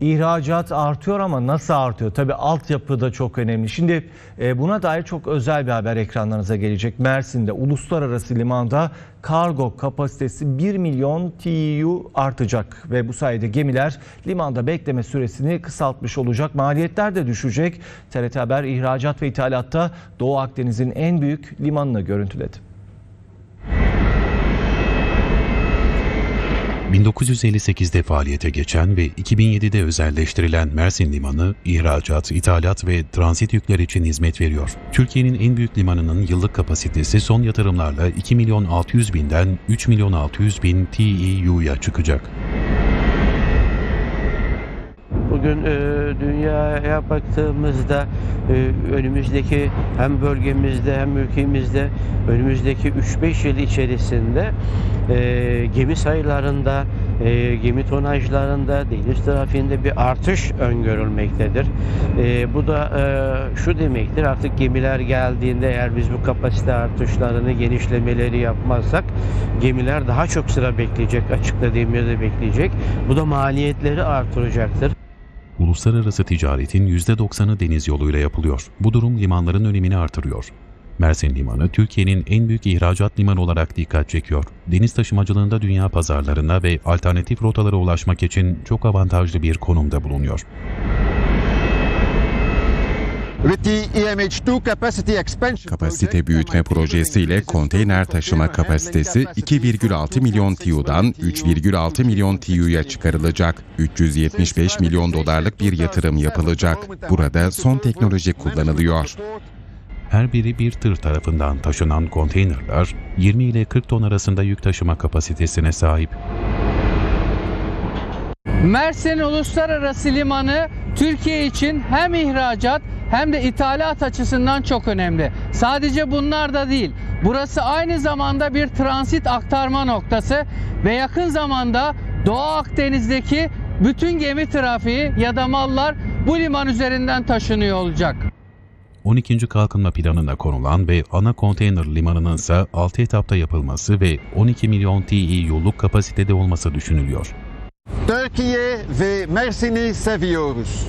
İhracat artıyor ama nasıl artıyor? Tabii altyapı da çok önemli. Şimdi e, buna dair çok özel bir haber ekranlarınıza gelecek. Mersin'de uluslararası limanda kargo kapasitesi 1 milyon TEU artacak ve bu sayede gemiler limanda bekleme süresini kısaltmış olacak. Maliyetler de düşecek. TRT Haber ihracat ve ithalatta Doğu Akdeniz'in en büyük limanını görüntüledi. 1958'de faaliyete geçen ve 2007'de özelleştirilen Mersin Limanı, ihracat, ithalat ve transit yükler için hizmet veriyor. Türkiye'nin en büyük limanının yıllık kapasitesi son yatırımlarla 2 milyon 600 binden 3 milyon 600 bin TEU'ya çıkacak. Bugün e, dünyaya baktığımızda e, önümüzdeki hem bölgemizde hem ülkemizde önümüzdeki 3-5 yıl içerisinde e, gemi sayılarında, e, gemi tonajlarında, deniz trafiğinde bir artış öngörülmektedir. E, bu da e, şu demektir artık gemiler geldiğinde eğer biz bu kapasite artışlarını, genişlemeleri yapmazsak gemiler daha çok sıra bekleyecek, açıkta demirde bekleyecek. Bu da maliyetleri artıracaktır. Uluslararası ticaretin %90'ı deniz yoluyla yapılıyor. Bu durum limanların önemini artırıyor. Mersin Limanı, Türkiye'nin en büyük ihracat limanı olarak dikkat çekiyor. Deniz taşımacılığında dünya pazarlarına ve alternatif rotalara ulaşmak için çok avantajlı bir konumda bulunuyor. Kapasite büyütme projesiyle konteyner taşıma kapasitesi 2,6 milyon TEU'dan 3,6 milyon TEU'ya çıkarılacak. 375 milyon dolarlık bir yatırım yapılacak. Burada son teknoloji kullanılıyor. Her biri bir tır tarafından taşınan konteynerler 20 ile 40 ton arasında yük taşıma kapasitesine sahip. Mersin Uluslararası Limanı Türkiye için hem ihracat hem de ithalat açısından çok önemli. Sadece bunlar da değil. Burası aynı zamanda bir transit aktarma noktası ve yakın zamanda Doğu Akdeniz'deki bütün gemi trafiği ya da mallar bu liman üzerinden taşınıyor olacak. 12. kalkınma planına konulan ve ana konteyner limanının ise 6 etapta yapılması ve 12 milyon TEU'luk kapasitede olması düşünülüyor. Türkiye ve Mersin'i seviyoruz.